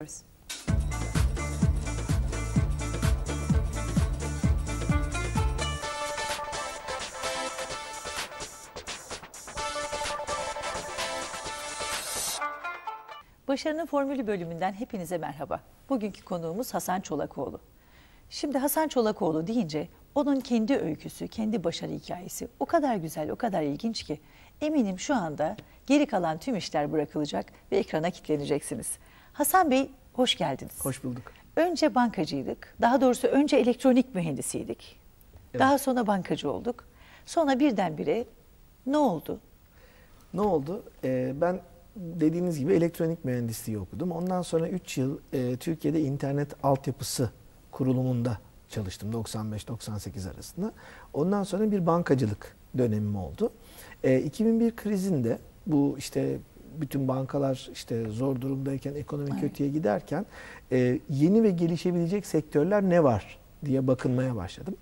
Diyoruz. Başarının Formülü bölümünden hepinize merhaba. Bugünkü konuğumuz Hasan Çolakoğlu. Şimdi Hasan Çolakoğlu deyince onun kendi öyküsü, kendi başarı hikayesi o kadar güzel, o kadar ilginç ki eminim şu anda geri kalan tüm işler bırakılacak ve ekrana kilitleneceksiniz. Hasan Bey hoş geldiniz. Hoş bulduk. Önce bankacıydık. Daha doğrusu önce elektronik mühendisiydik. Evet. Daha sonra bankacı olduk. Sonra birdenbire ne oldu? Ne oldu? Ee, ben dediğiniz gibi elektronik mühendisliği okudum. Ondan sonra 3 yıl e, Türkiye'de internet altyapısı kurulumunda çalıştım 95-98 arasında. Ondan sonra bir bankacılık dönemim oldu. E, 2001 krizinde bu işte bütün bankalar işte zor durumdayken, ekonomi Evet. kötüye giderken e, yeni ve gelişebilecek sektörler ne var diye bakınmaya başladım.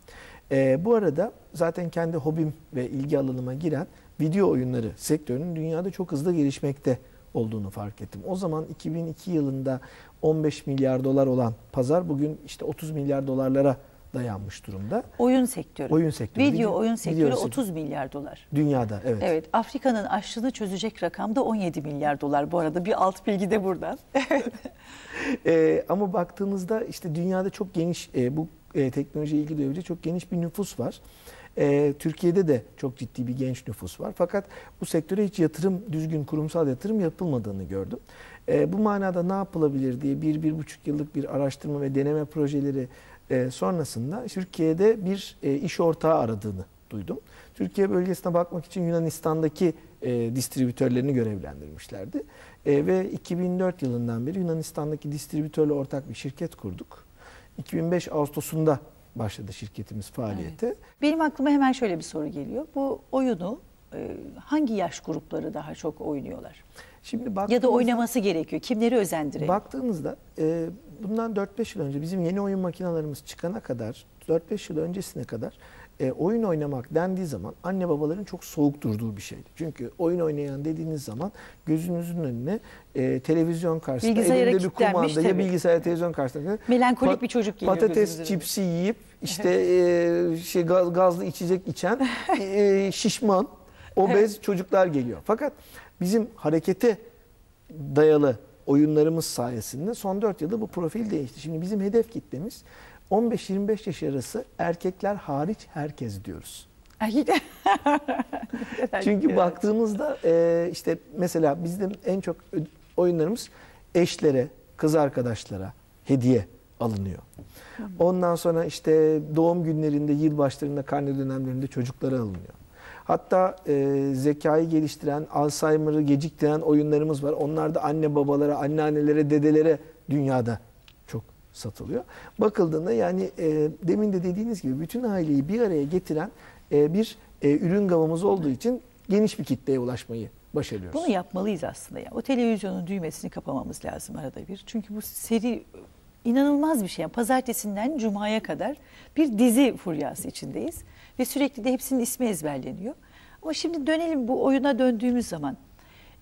E, bu arada zaten kendi hobim ve ilgi alanıma giren video oyunları sektörünün dünyada çok hızlı gelişmekte olduğunu fark ettim. O zaman 2002 yılında 15 milyar dolar olan pazar bugün işte 30 milyar dolarlara dayanmış durumda. Oyun sektörü. Oyun sektörü. Video oyun video sektörü sektörü. 30 milyar dolar. Dünyada evet. Evet, Afrika'nın açlığını çözecek rakam da 17 milyar dolar. Bu arada bir alt bilgi de buradan. Ee, ama baktığınızda işte dünyada çok geniş e, bu e, teknolojiye ilgi duyabilecek çok geniş bir nüfus var. Ee, Türkiye'de de çok ciddi bir genç nüfus var. Fakat bu sektöre hiç yatırım, düzgün kurumsal yatırım yapılmadığını gördüm. Ee, bu manada ne yapılabilir diye bir, bir buçuk yıllık bir araştırma ve deneme projeleri e, sonrasında Türkiye'de bir e, iş ortağı aradığını duydum. Türkiye bölgesine bakmak için Yunanistan'daki e, distribütörlerini görevlendirmişlerdi. E, ve 2004 yılından beri Yunanistan'daki distribütörle ortak bir şirket kurduk. 2005 Ağustos'unda başladı şirketimiz faaliyete. Benim aklıma hemen şöyle bir soru geliyor. Bu oyunu e, hangi yaş grupları daha çok oynuyorlar? Şimdi Ya da oynaması gerekiyor. Kimleri özendirelim? Baktığınızda e, bundan 4-5 yıl önce bizim yeni oyun makinalarımız çıkana kadar 4-5 yıl öncesine kadar e, oyun oynamak dendiği zaman anne babaların çok soğuk durduğu bir şeydi. Çünkü oyun oynayan dediğiniz zaman gözünüzün önüne e, televizyon karşısında Bilgisayara elinde bir kumanda ya bilgisayar televizyon karşısında Melankolik bir çocuk geliyor patates gözümüzün önüne. çipsi yiyip işte e, şey gaz- gazlı içecek içen e, şişman obez çocuklar geliyor. Fakat bizim harekete dayalı oyunlarımız sayesinde son 4 yılda bu profil değişti. Şimdi bizim hedef kitlemiz 15-25 yaş arası erkekler hariç herkes diyoruz. Çünkü baktığımızda e, işte mesela bizim en çok oyunlarımız eşlere, kız arkadaşlara hediye alınıyor. Ondan sonra işte doğum günlerinde, yılbaşlarında, karne dönemlerinde çocuklara alınıyor. Hatta e, zekayı geliştiren, Alzheimer'ı geciktiren oyunlarımız var. Onlar da anne babalara, anneannelere, dedelere dünyada çok satılıyor. Bakıldığında yani e, demin de dediğiniz gibi bütün aileyi bir araya getiren e, bir e, ürün gamımız olduğu için geniş bir kitleye ulaşmayı başarıyoruz. Bunu yapmalıyız aslında ya. O televizyonun düğmesini kapamamız lazım arada bir. Çünkü bu seri inanılmaz bir şey. Pazartesinden cumaya kadar bir dizi furyası içindeyiz. Ve sürekli de hepsinin ismi ezberleniyor. Ama şimdi dönelim bu oyuna döndüğümüz zaman.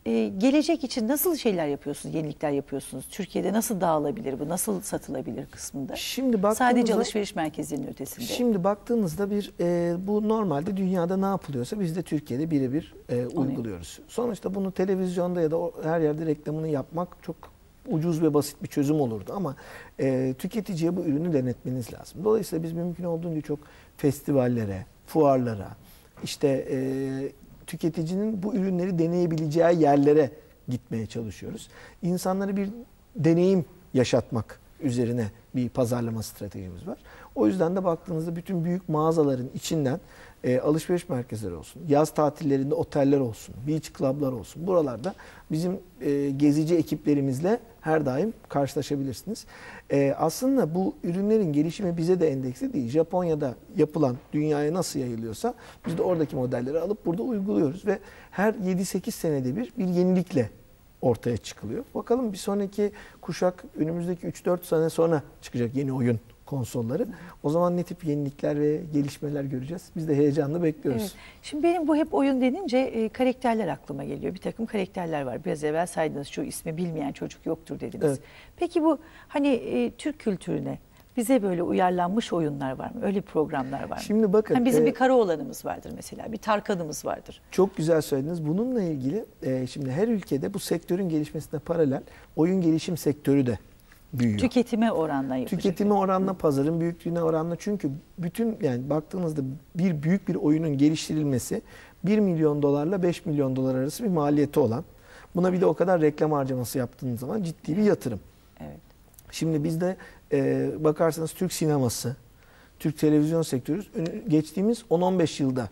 Ee, gelecek için nasıl şeyler yapıyorsunuz, yenilikler yapıyorsunuz? Türkiye'de nasıl dağılabilir bu, nasıl satılabilir kısmında? Şimdi Sadece alışveriş merkezlerinin ötesinde. Şimdi baktığınızda bir e, bu normalde dünyada ne yapılıyorsa biz de Türkiye'de birebir e, uyguluyoruz. Sonuçta bunu televizyonda ya da her yerde reklamını yapmak çok ucuz ve basit bir çözüm olurdu ama e, tüketiciye bu ürünü denetmeniz lazım. Dolayısıyla biz mümkün olduğunca çok festivallere, fuarlara, işte e, tüketicinin bu ürünleri deneyebileceği yerlere gitmeye çalışıyoruz. İnsanlara bir deneyim yaşatmak üzerine bir pazarlama stratejimiz var. O yüzden de baktığınızda bütün büyük mağazaların içinden e, alışveriş merkezleri olsun, yaz tatillerinde oteller olsun, beach club'lar olsun. Buralarda bizim e, gezici ekiplerimizle her daim karşılaşabilirsiniz. E, aslında bu ürünlerin gelişimi bize de endeksli değil. Japonya'da yapılan dünyaya nasıl yayılıyorsa biz de oradaki modelleri alıp burada uyguluyoruz ve her 7-8 senede bir bir yenilikle ortaya çıkılıyor. Bakalım bir sonraki kuşak önümüzdeki 3-4 sene sonra çıkacak yeni oyun konsolları. O zaman ne tip yenilikler ve gelişmeler göreceğiz? Biz de heyecanla bekliyoruz. Evet. Şimdi benim bu hep oyun denince e, karakterler aklıma geliyor. Bir takım karakterler var. Biraz evvel saydınız şu ismi bilmeyen çocuk yoktur dediniz. Evet. Peki bu hani e, Türk kültürüne bize böyle uyarlanmış oyunlar var mı? Öyle programlar var mı? Şimdi bakın, Hani bizim e, bir Karaoğlan'ımız vardır mesela. Bir Tarkan'ımız vardır. Çok güzel söylediniz. Bununla ilgili e, şimdi her ülkede bu sektörün gelişmesine paralel oyun gelişim sektörü de büyüyor. Tüketime oranla yapacak. Tüketime oranla, pazarın büyüklüğüne oranla çünkü bütün yani baktığınızda bir büyük bir oyunun geliştirilmesi 1 milyon dolarla 5 milyon dolar arası bir maliyeti olan. Buna bir de o kadar reklam harcaması yaptığınız zaman ciddi bir yatırım. Evet. Şimdi bizde e, bakarsanız Türk sineması, Türk televizyon sektörü geçtiğimiz 10-15 yılda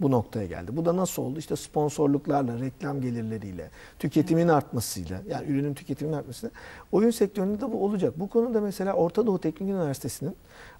bu noktaya geldi. Bu da nasıl oldu? İşte sponsorluklarla, reklam gelirleriyle, tüketimin artmasıyla, yani ürünün tüketimin artmasıyla. Oyun sektöründe de bu olacak. Bu konuda mesela Orta Doğu Teknik Üniversitesi'nin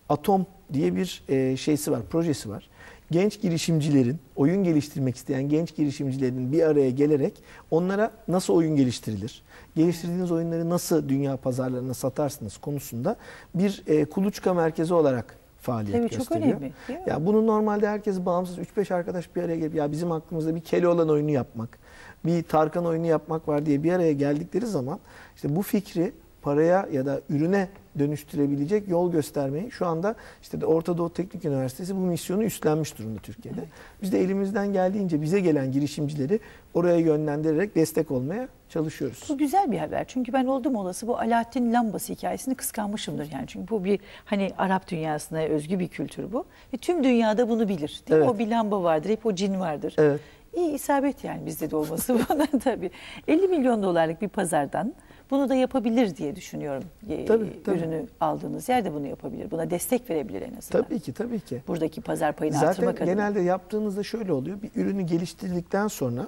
Atom diye bir e, şeysi var, projesi var. Genç girişimcilerin, oyun geliştirmek isteyen genç girişimcilerin bir araya gelerek onlara nasıl oyun geliştirilir, geliştirdiğiniz oyunları nasıl dünya pazarlarına satarsınız konusunda bir e, kuluçka merkezi olarak faaliyet Tabii çok gösteriyor. önemli. Değil mi? Ya bunu normalde herkes bağımsız 3-5 arkadaş bir araya gelip ya bizim aklımızda bir Keloğlan oyunu yapmak, bir Tarkan oyunu yapmak var diye bir araya geldikleri zaman işte bu fikri paraya ya da ürüne dönüştürebilecek yol göstermeyi şu anda işte de Orta Doğu Teknik Üniversitesi bu misyonu üstlenmiş durumda Türkiye'de. Biz de elimizden geldiğince bize gelen girişimcileri oraya yönlendirerek destek olmaya çalışıyoruz. Bu güzel bir haber. Çünkü ben oldum olası bu Alaaddin lambası hikayesini kıskanmışımdır yani. Çünkü bu bir hani Arap dünyasına özgü bir kültür bu. Ve tüm dünyada bunu bilir. Değil? Evet. O bir lamba vardır, hep o cin vardır. Evet. İyi isabet yani bizde de olması bana tabii. 50 milyon dolarlık bir pazardan bunu da yapabilir diye düşünüyorum. Ee, Tabii, tabii. Ürünü aldığınız yerde bunu yapabilir. Buna destek verebilir en azından. Tabii ki tabii ki. Buradaki pazar payını Zaten artırmak adına. genelde yaptığınızda şöyle oluyor. Bir ürünü geliştirdikten sonra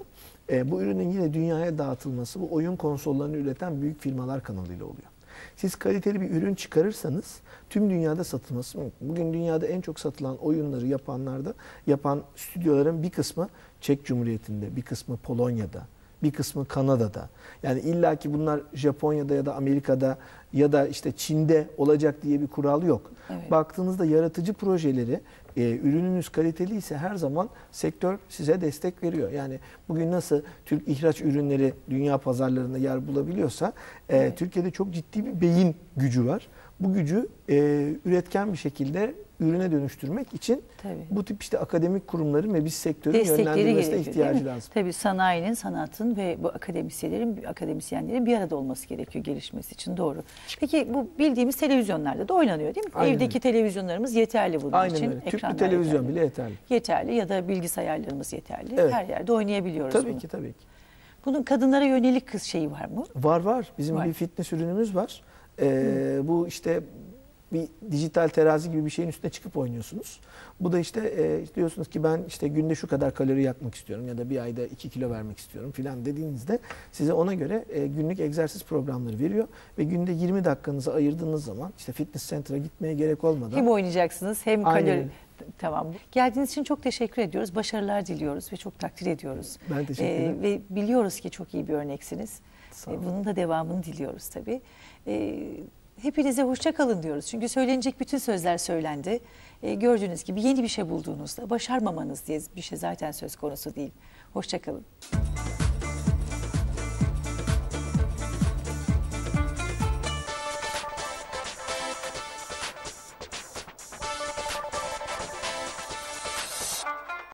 e, bu ürünün yine dünyaya dağıtılması bu oyun konsollarını üreten büyük firmalar kanalıyla oluyor. Siz kaliteli bir ürün çıkarırsanız tüm dünyada satılması mümkün. Bugün dünyada en çok satılan oyunları yapanlarda yapan stüdyoların bir kısmı Çek Cumhuriyeti'nde, bir kısmı Polonya'da, bir kısmı Kanada'da. Yani illaki bunlar Japonya'da ya da Amerika'da ya da işte Çin'de olacak diye bir kural yok. Evet. Baktığınızda yaratıcı projeleri, e, ürününüz kaliteli ise her zaman sektör size destek veriyor. Yani bugün nasıl Türk ihraç ürünleri dünya pazarlarında yer bulabiliyorsa, e, Evet. Türkiye'de çok ciddi bir beyin gücü var. Bu gücü e, üretken bir şekilde ürüne dönüştürmek için Tabii. bu tip işte akademik kurumların ve biz sektörün destekleri yönlendirmesine gerekiyor ihtiyacı lazım. Tabii sanayinin, sanatın ve bu akademisyenlerin, akademisyenlerin bir arada olması gerekiyor gelişmesi için doğru. Peki bu bildiğimiz televizyonlarda da oynanıyor değil mi? Aynen Evdeki öyle. televizyonlarımız yeterli bunun Aynen için. öyle. Tüplü televizyon yeterli. bile yeterli. Yeterli ya da bilgisayarlarımız yeterli. Evet. Her yerde oynayabiliyoruz Tabii bunu. ki tabii ki. Bunun kadınlara yönelik kız şeyi var mı? Var var. Bizim Var. bir fitness ürünümüz var. Ee, bu işte bir dijital terazi gibi bir şeyin üstüne çıkıp oynuyorsunuz. Bu da işte e, diyorsunuz ki ben işte günde şu kadar kalori yakmak istiyorum ya da bir ayda 2 kilo vermek istiyorum filan dediğinizde size ona göre e, günlük egzersiz programları veriyor ve günde 20 dakikanızı ayırdığınız zaman işte fitness center'a gitmeye gerek olmadan Hem oynayacaksınız hem Aynen kalori. öyle. Tamam. Geldiğiniz için çok teşekkür ediyoruz. Başarılar diliyoruz ve çok takdir ediyoruz. ben teşekkür Ee, ederim. ve biliyoruz ki çok iyi bir örneksiniz. Ee, olun. bunun da devamını diliyoruz tabii. Ee, hepinize hoşça kalın diyoruz. Çünkü söylenecek bütün sözler söylendi. Ee, gördüğünüz gibi yeni bir şey bulduğunuzda başarmamanız diye bir şey zaten söz konusu değil. Hoşça kalın.